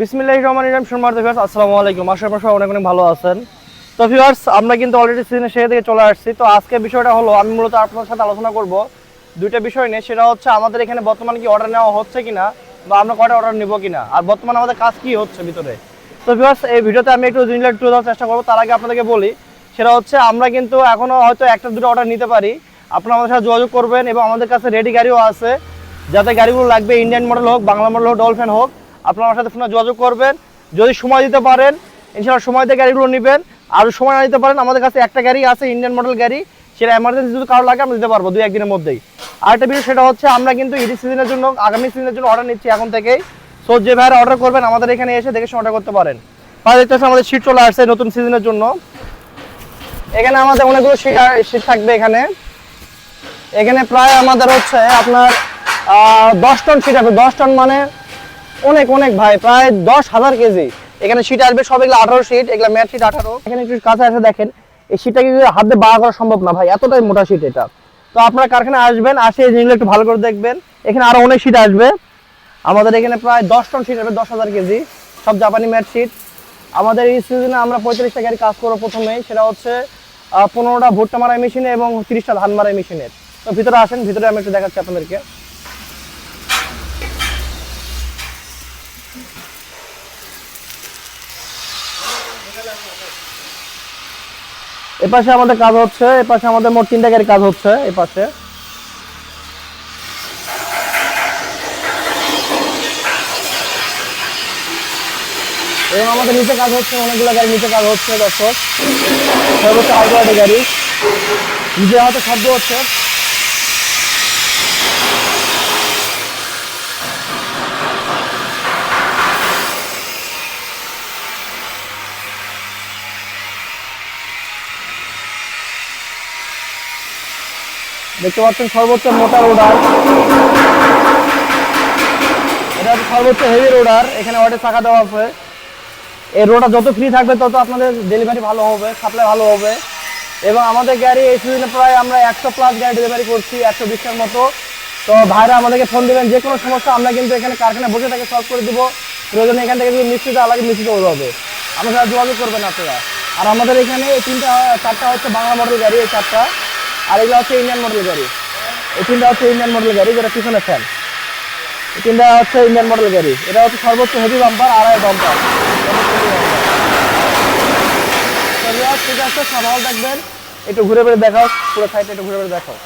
বিসমিল্লাহির রহমানির রহিম, সম্মানিত ভিউয়ার্স আসসালামু আলাইকুম। আশা করি অনেক অনেক ভালো আছেন। তো ভিউয়ার্স আমরা কিন্তু অলরেডি সিজনের শেষের দিকে চলে আসছি। তো আজকে বিষয়টা হলো, আমি মূলত আপনাদের সাথে আলোচনা করব দুইটা বিষয় নিয়ে। সেটা হচ্ছে, আমাদের এখানে বর্তমানে কি অর্ডার নেওয়া হচ্ছে কিনা বা আমরা কয়টা অর্ডার নিব কিনা? আর বর্তমানে আমাদের কাজ কি হচ্ছে ভিতরে? তো ভিউয়ার্স এই ভিডিওতে আমি একটু জিনিসটা একটু দেওয়ার চেষ্টা করব। তার আগে আপনাদেরকে বলি, সেটা হচ্ছে, আমরা কিন্তু এখনও হয়তো একটা, দুটো অর্ডার নিতে পারি। আপনারা আমাদের সাথে যোগাযোগ করবেন এবং আমাদের কাছে রেডি গাড়িও আছে। যাতে গাড়িগুলো লাগবে ইন্ডিয়ান মডেল হোক, বাংলা মডেল হোক ডলফিন হোক। আপনারা সাথে ফোনে যোগাযোগ করবেন। যদি সময় দিতে পারেন, ইনশাআল্লাহ সময় দিয়ে গাড়িগুলো নেবেন। আর সময় না দিতে পারেন, আমাদের কাছে একটা গাড়ি আছে ইন্ডিয়ান মডেল গাড়ি। সেটা এমার্জেন্সি যদি কারও লাগে, আমরা দিতে পারব দুই একদিনের মধ্যেই। আরেকটা বিষয় সেটা হচ্ছে, আমরা কিন্তু ইডি সিজনের জন্য, আগামী সিজনের জন্য অর্ডার নিচ্ছি এখন থেকেই। সো যে ভাইরা অর্ডার করবেন, আমাদের এখানে এসে দেখে অর্ডার করতে পারেন। তাহলে দেখতে আমাদের সিট চলে আসছে নতুন সিজনের জন্য। এখানে আমাদের অনেকগুলো সিট থাকবে এখানে। এখানে প্রায় আমাদের হচ্ছে আপনার দশ টন সিট হবে দশ টন মানে অনেক অনেক ভাই, প্রায় দশ হাজার কেজি। এখানে সিট আসবে, সব এগুলো আঠারো সিট এগুলো ম্যাট সিট আঠারো। এখানে একটু কাছে এসে দেখেন, এই কিন্তু হাত দিয়ে বাড়া করা সম্ভব না ভাই, এতটাই মোটা সিট এটা। তো আপনারা কারখানায় আসবেন, আসে এই জিনিসগুলো একটু ভালো করে দেখবেন। এখানে আরও অনেক সিট আসবে। আমাদের এখানে প্রায় দশ টন সিট আসবে, দশ হাজার কেজি। সব জাপানি ম্যাট সিট আমাদের এই সিজনে আমরা পঁয়তাল্লিশটা গাড়ি কাজ করব প্রথমেই, সেটা হচ্ছে পনেরোটা ভুট্টা মারাই মেশিনে এবং তিরিশটা ধান মারাই মেশিনের তো ভিতরে আসেন, ভিতরে আমি একটু দেখাচ্ছি আপনাদেরকে। এপাশে আমাদের কাজ হচ্ছে, এপাশে আমাদের মোট তিনটা গাড়ি কাজ হচ্ছে, এপাশে। এবং আমাদের নিচে কাজ হচ্ছে, অনেকগুলো গাড়ি নিচে কাজ হচ্ছে, দর্শক। সর্বোচ্চ আউটওয়ার্ডে গাড়ি। নিচে হয়তো শব্দ হচ্ছে। দেখতে পাচ্ছেন সর্বোচ্চ মোটা রোডার এটা সর্বোচ্চ হেভি রোডার এখানে ওয়াটের চাকা দেওয়া আছে। এই রোডটা যত ফ্রি থাকবে, তত আপনাদের ডেলিভারি ভালো হবে সাপ্লাই ভালো হবে। এবং আমাদের গাড়ি এই সিজনে প্রায় আমরা একশো প্লাস গাড়ি ডেলিভারি করছি, একশো বিশটার মতো। তো ভাইরা আমাদেরকে ফোন দেবেন, যে কোনো সমস্যা, আমরা কিন্তু এখানে কারখানায় বসে থেকে সলভ করে দেবো। প্রয়োজনে এখান থেকে যদি মিস্ত্রিটা আলাদা মিস্ত্রি করে হবে। সাথে যোগাযোগ করবেন আপনারা। আর আমাদের এখানে তিনটা, চারটা হচ্ছে বাংলা মডেল গাড়ি, এই চারটা। আর এগুলো হচ্ছে ইন্ডিয়ান মডেল গাড়ি। এই তিনটা হচ্ছে ইন্ডিয়ান মডেল গাড়ি, যেটা পিছনে ফ্যান এই তিনটা হচ্ছে ইন্ডিয়ান মডেল গাড়ি। এটা হচ্ছে সর্বোচ্চ হেভি বাম্পার আড়াই বাম্পার ঠিক আছে সবাই দেখবেন। একটু ঘুরে ঘুরে দেখাও, পুরো সাইডে একটু ঘুরে ঘুরে দেখাও।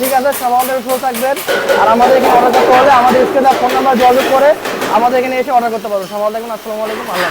ঠিক আছে সব আমাদের থাকবেন। আর আমাদের এখানে অর্ডার করতে আমাদের স্ক্রিনে ফোন নাম্বার যোগাযোগ করে আমাদের এখানে এসে অর্ডার করতে পারব দেখুন আসসালামু আলাইকুম আল্লাহ।